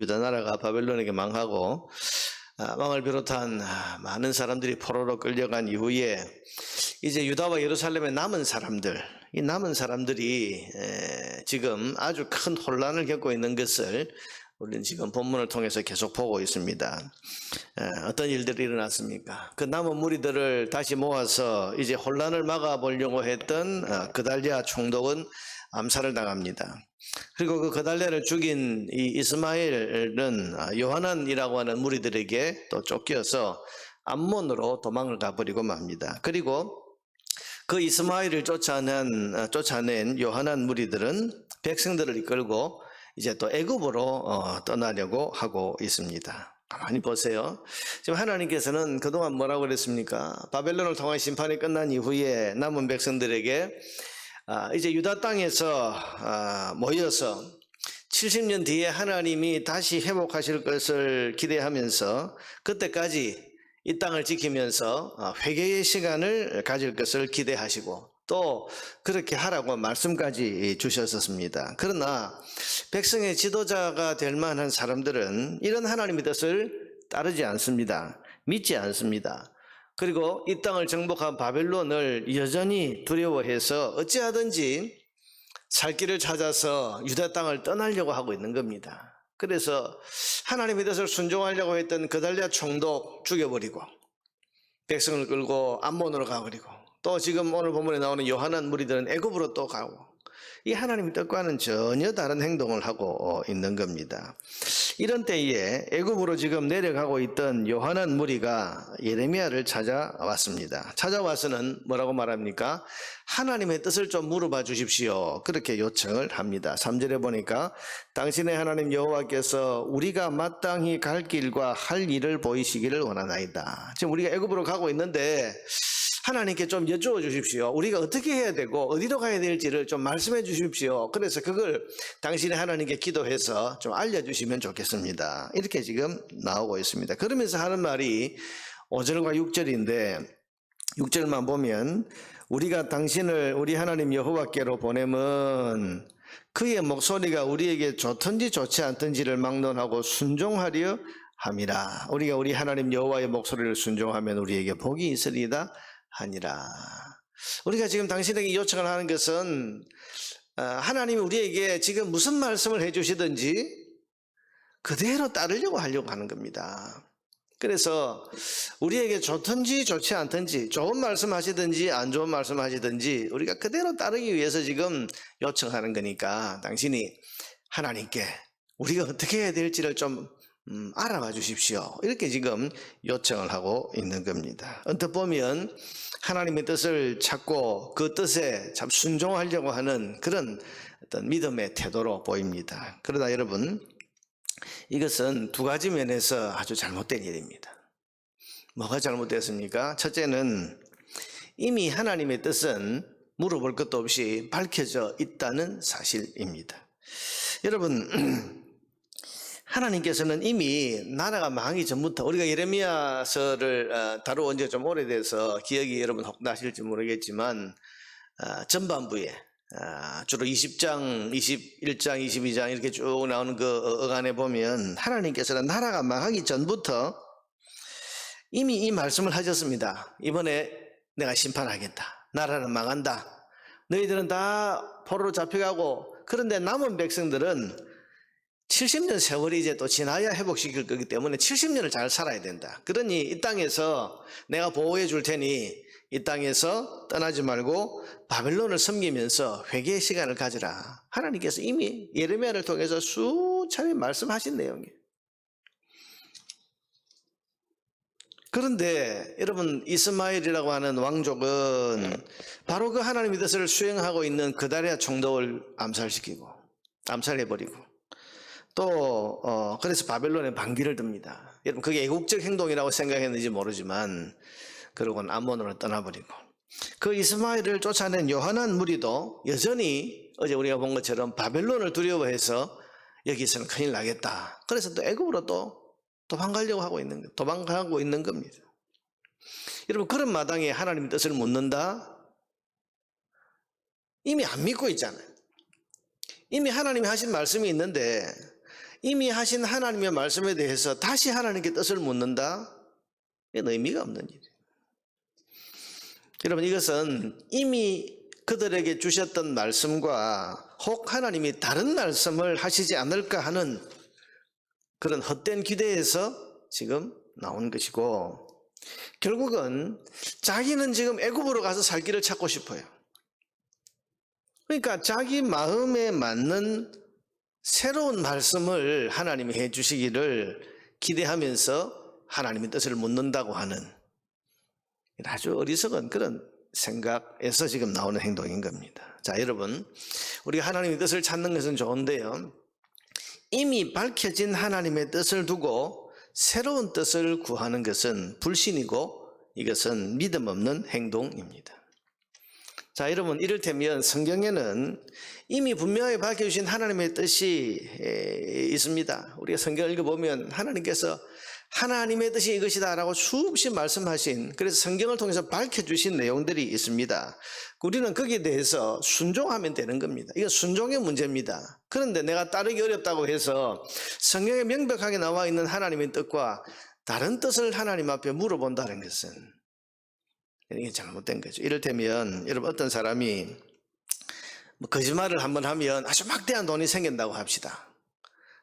유다 나라가 바벨론에게 망하고 아, 왕을 비롯한 아, 많은 사람들이 포로로 끌려간 이후에 이제 유다와 예루살렘에 남은 사람들, 이 남은 사람들이 에, 지금 아주 큰 혼란을 겪고 있는 것을 우리는 지금 본문을 통해서 계속 보고 있습니다. 에, 어떤 일들이 일어났습니까? 그 남은 무리들을 다시 모아서 이제 혼란을 막아보려고 했던 어, 그달리아 총독은 암살을 당합니다. 그리고 그 그달랴를 죽인 이 이스마엘은 아, 요하난이라고 하는 무리들에게 또 쫓겨서 암몬으로 도망을 가버리고 맙니다. 그리고 그 이스마엘을 쫓아낸 어, 쫓아낸 요한한 무리들은 백성들을 이끌고 이제 또 애굽으로 어, 떠나려고 하고 있습니다. 가만히 보세요. 지금 하나님께서는 그동안 뭐라고 그랬습니까? 바벨론을 통한 심판이 끝난 이후에 남은 백성들에게 아, 이제 유다 땅에서 아, 모여서 70년 뒤에 하나님이 다시 회복하실 것을 기대하면서 그때까지 이 땅을 지키면서 아, 회개의 시간을 가질 것을 기대하시고 또 그렇게 하라고 말씀까지 주셨었습니다. 그러나 백성의 지도자가 될 만한 사람들은 이런 하나님의 뜻을 따르지 않습니다. 믿지 않습니다. 그리고 이 땅을 정복한 바벨론을 여전히 두려워해서 어찌하든지 살 길을 찾아서 유다 땅을 떠나려고 하고 있는 겁니다. 그래서 하나님의 뜻을 순종하려고 했던 그달랴 총독 죽여버리고 백성을 끌고 암몬으로 가버리고 또 지금 오늘 본문에 나오는 요한한 무리들은 애굽으로 또 가고 이 하나님의 뜻과는 전혀 다른 행동을 하고 있는 겁니다. 이런 때에 애굽으로 지금 내려가고 있던 요한한 무리가 예레미야를 찾아왔습니다. 찾아와서는 뭐라고 말합니까? 하나님의 뜻을 좀 물어봐 주십시오. 그렇게 요청을 합니다. 3절에 보니까 당신의 하나님 여호와께서 우리가 마땅히 갈 길과 할 일을 보이시기를 원하나이다. 지금 우리가 애굽으로 가고 있는데 하나님께 좀 여쭈어 주십시오. 우리가 어떻게 해야 되고 어디로 가야 될지를 좀 말씀해 주십시오. 그래서 그걸 당신의 하나님께 기도해서 좀 알려주시면 좋겠습니다. 이렇게 지금 나오고 있습니다. 그러면서 하는 말이 5절과 6절인데 6절만 보면 우리가 당신을 우리 하나님 여호와께로 보내면 그의 목소리가 우리에게 좋든지 좋지 않든지를 막론하고 순종하려 함이라. 우리가 우리 하나님 여호와의 목소리를 순종하면 우리에게 복이 있으리다 하니라. 우리가 지금 당신에게 요청을 하는 것은 어, 하나님이 우리에게 지금 무슨 말씀을 해주시든지 그대로 따르려고 하려고 하는 겁니다. 그래서 우리에게 좋든지 좋지 않든지 좋은 말씀 하시든지 안 좋은 말씀 하시든지 우리가 그대로 따르기 위해서 지금 요청하는 거니까 당신이 하나님께 우리가 어떻게 해야 될지를 좀 음, 알아봐 주십시오. 이렇게 지금 요청을 하고 있는 겁니다. 언뜻 보면 하나님의 뜻을 찾고 그 뜻에 참 순종하려고 하는 그런 어떤 믿음의 태도로 보입니다. 그러나 여러분, 이것은 두 가지 면에서 아주 잘못된 일입니다. 뭐가 잘못됐습니까? 첫째는 이미 하나님의 뜻은 물어볼 것도 없이 밝혀져 있다는 사실입니다. 여러분, 하나님께서는 이미 나라가 망하기 전부터 우리가 예레미야서를 어, 다루어 지가 좀 오래돼서 기억이 여러분 혹 나실지 모르겠지만 어, 전반부에 어, 주로 20장, 21장, 22장 이렇게 쭉 나오는 그 어간에 보면 하나님께서는 나라가 망하기 전부터 이미 이 말씀을 하셨습니다. 이번에 내가 심판하겠다. 나라는 망한다. 너희들은 다 포로로 잡혀가고 그런데 남은 백성들은 70년 세월이 이제 또 지나야 회복시킬 거기 때문에 70년을 잘 살아야 된다. 그러니 이 땅에서 내가 보호해 줄 테니 이 땅에서 떠나지 말고 바벨론을 섬기면서 회개의 시간을 가지라. 하나님께서 이미 예레미야를 통해서 수차례 말씀하신 내용이에요. 그런데 여러분 이스마엘이라고 하는 왕족은 바로 그 하나님의 뜻을 수행하고 있는 그다리아 총독을 암살시키고 암살해버리고 또 어, 그래서 바벨론에 반기를 듭니다. 여러분 그게 애국적 행동이라고 생각했는지 모르지만 그러고는 암몬으로 떠나버리고 그 이스마엘을 쫓아낸 요한한 무리도 여전히 어제 우리가 본 것처럼 바벨론을 두려워해서 여기서는 큰일 나겠다. 그래서 또 애굽으로 또 도망가려고 하고 있는 거, 도망가고 있는 겁니다. 여러분 그런 마당에 하나님의 뜻을 묻는다? 이미 안 믿고 있잖아요. 이미 하나님이 하신 말씀이 있는데 이미 하신 하나님의 말씀에 대해서 다시 하나님께 뜻을 묻는다? 이건 의미가 없는 일이에요. 여러분 이것은 이미 그들에게 주셨던 말씀과 혹 하나님이 다른 말씀을 하시지 않을까 하는 그런 헛된 기대에서 지금 나온 것이고 결국은 자기는 지금 애굽으로 가서 살 길을 찾고 싶어요. 그러니까 자기 마음에 맞는 새로운 말씀을 하나님이 해 주시기를 기대하면서 하나님의 뜻을 묻는다고 하는 아주 어리석은 그런 생각에서 지금 나오는 행동인 겁니다. 자, 여러분, 우리가 하나님의 뜻을 찾는 것은 좋은데요. 이미 밝혀진 하나님의 뜻을 두고 새로운 뜻을 구하는 것은 불신이고 이것은 믿음 없는 행동입니다. 자, 여러분, 이를테면 성경에는 이미 분명하게 밝혀주신 하나님의 뜻이 에, 있습니다. 우리가 성경을 읽어보면 하나님께서 하나님의 뜻이 이것이다라고 수없이 말씀하신 그래서 성경을 통해서 밝혀주신 내용들이 있습니다. 우리는 거기에 대해서 순종하면 되는 겁니다. 이건 순종의 문제입니다. 그런데 내가 따르기 어렵다고 해서 성경에 명백하게 나와 있는 하나님의 뜻과 다른 뜻을 하나님 앞에 물어본다는 것은 이게 잘못된 거죠. 이를테면 여러분 어떤 사람이 뭐 거짓말을 한번 하면 아주 막대한 돈이 생긴다고 합시다.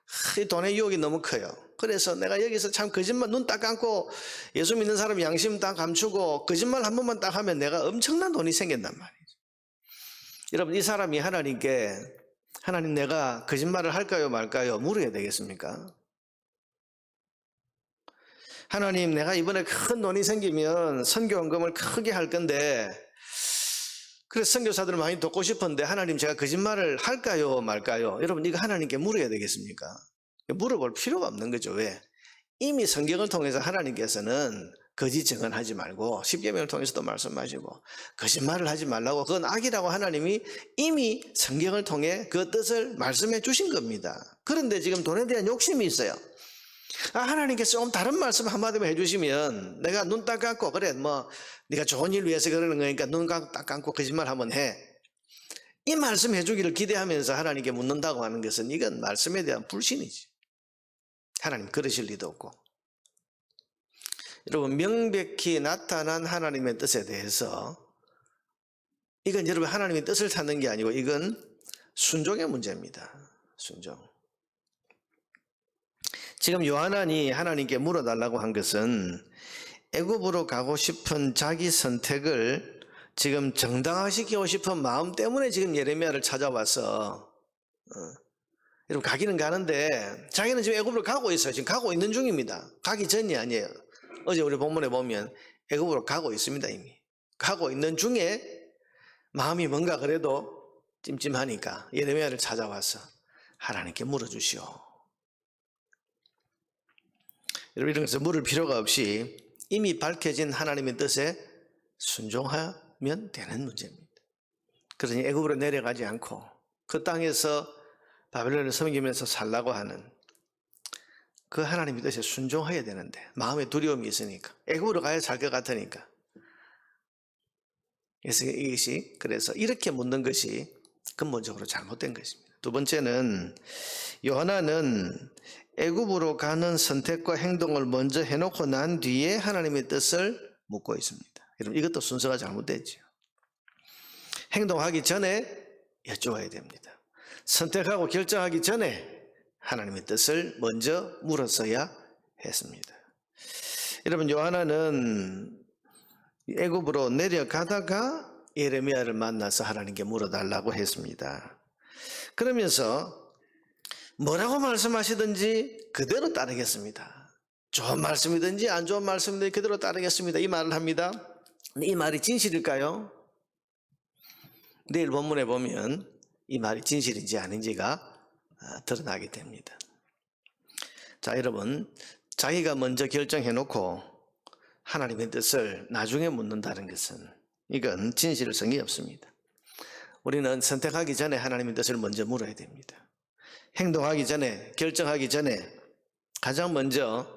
하, 이 돈의 유혹이 너무 커요. 그래서 내가 여기서 참 거짓말 눈 딱 감고 예수 믿는 사람 양심 딱 감추고 거짓말 한 번만 딱 하면 내가 엄청난 돈이 생긴단 말이죠. 여러분 이 사람이 하나님께 하나님 내가 거짓말을 할까요 말까요 물어야 되겠습니까? 하나님 내가 이번에 큰 돈이 생기면 선교원금을 크게 할 건데 그래서 선교사들을 많이 돕고 싶은데 하나님 제가 거짓말을 할까요 말까요? 여러분 이거 하나님께 물어야 되겠습니까? 물어볼 필요가 없는 거죠. 왜? 이미 성경을 통해서 하나님께서는 거짓 증언하지 말고 십계명을 통해서도 말씀하시고 거짓말을 하지 말라고 그건 악이라고 하나님이 이미 성경을 통해 그 뜻을 말씀해 주신 겁니다. 그런데 지금 돈에 대한 욕심이 있어요. 아, 하나님께서 좀 다른 말씀 한마디만 해주시면 내가 눈 딱 감고 그래 뭐 네가 좋은 일 위해서 그러는 거니까 눈 딱 감고 거짓말 한번 해. 이 말씀 해주기를 기대하면서 하나님께 묻는다고 하는 것은 이건 말씀에 대한 불신이지. 하나님 그러실 리도 없고. 여러분 명백히 나타난 하나님의 뜻에 대해서 이건 여러분 하나님의 뜻을 찾는 게 아니고 이건 순종의 문제입니다. 순종. 지금 요한안이 하나님께 물어달라고 한 것은 애굽으로 가고 싶은 자기 선택을 지금 정당화시키고 싶은 마음 때문에 지금 예레미야를 찾아와서 어, 여러분 가기는 가는데 자기는 지금 애굽으로 가고 있어요. 지금 가고 있는 중입니다. 가기 전이 아니에요. 어제 우리 본문에 보면 애굽으로 가고 있습니다 이미. 가고 있는 중에 마음이 뭔가 그래도 찜찜하니까 예레미야를 찾아와서 하나님께 물어주시오. 여러분 이런 것을 물을 필요가 없이 이미 밝혀진 하나님의 뜻에 순종하면 되는 문제입니다. 그러니 애굽으로 내려가지 않고 그 땅에서 바벨론을 섬기면서 살라고 하는 그 하나님의 뜻에 순종해야 되는데 마음에 두려움이 있으니까 애굽으로 가야 살 것 같으니까 그래서 이것이 그래서 이렇게 묻는 것이 근본적으로 잘못된 것입니다. 두 번째는 요하나는 애굽으로 가는 선택과 행동을 먼저 해놓고 난 뒤에 하나님의 뜻을 묻고 있습니다. 여러분 이것도 순서가 잘못됐죠. 행동하기 전에 여쭤봐야 됩니다. 선택하고 결정하기 전에 하나님의 뜻을 먼저 물었어야 했습니다. 여러분 요하나는 애굽으로 내려가다가 예레미야를 만나서 하나님께 물어달라고 했습니다. 그러면서 뭐라고 말씀하시든지 그대로 따르겠습니다. 좋은 말씀이든지 안 좋은 말씀이든지 그대로 따르겠습니다. 이 말을 합니다. 이 말이 진실일까요? 내일 본문에 보면 이 말이 진실인지 아닌지가 아, 드러나게 됩니다. 자, 여러분, 자기가 먼저 결정해 놓고 하나님의 뜻을 나중에 묻는다는 것은 이건 진실성이 없습니다. 우리는 선택하기 전에 하나님의 뜻을 먼저 물어야 됩니다. 행동하기 전에, 결정하기 전에 가장 먼저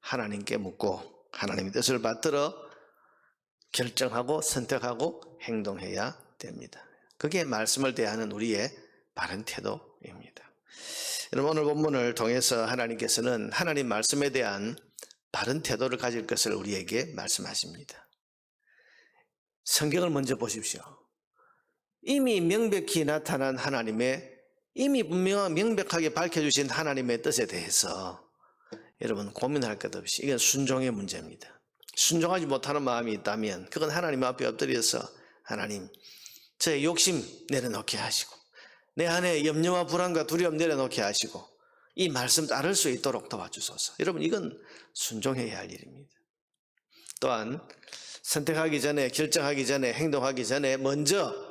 하나님께 묻고 하나님의 뜻을 받들어 결정하고 선택하고 행동해야 됩니다. 그게 말씀을 대하는 우리의 바른 태도입니다. 여러분 오늘 본문을 통해서 하나님께서는 하나님 말씀에 대한 바른 태도를 가질 것을 우리에게 말씀하십니다. 성경을 먼저 보십시오. 이미 명백히 나타난 하나님의 이미 분명 명백하게 밝혀주신 하나님의 뜻에 대해서 여러분 고민할 것 없이 이건 순종의 문제입니다. 순종하지 못하는 마음이 있다면 그건 하나님 앞에 엎드려서 하나님 저의 욕심 내려놓게 하시고 내 안에 염려와 불안과 두려움 내려놓게 하시고 이 말씀 따를 수 있도록 도와주소서. 여러분 이건 순종해야 할 일입니다. 또한 선택하기 전에 결정하기 전에 행동하기 전에 먼저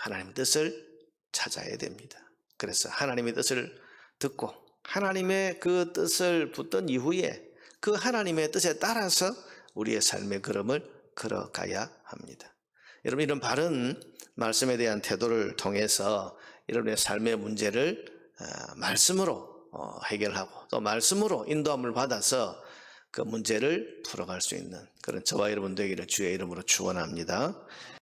하나님의 뜻을 찾아야 됩니다. 그래서 하나님의 뜻을 듣고 하나님의 그 뜻을 붙든 이후에 그 하나님의 뜻에 따라서 우리의 삶의 걸음을 걸어가야 합니다. 여러분 이런 바른 말씀에 대한 태도를 통해서 여러분의 삶의 문제를 어, 말씀으로 어, 해결하고 또 말씀으로 인도함을 받아서 그 문제를 풀어갈 수 있는 그런 저와 여러분 되기를 주의 이름으로 축원합니다.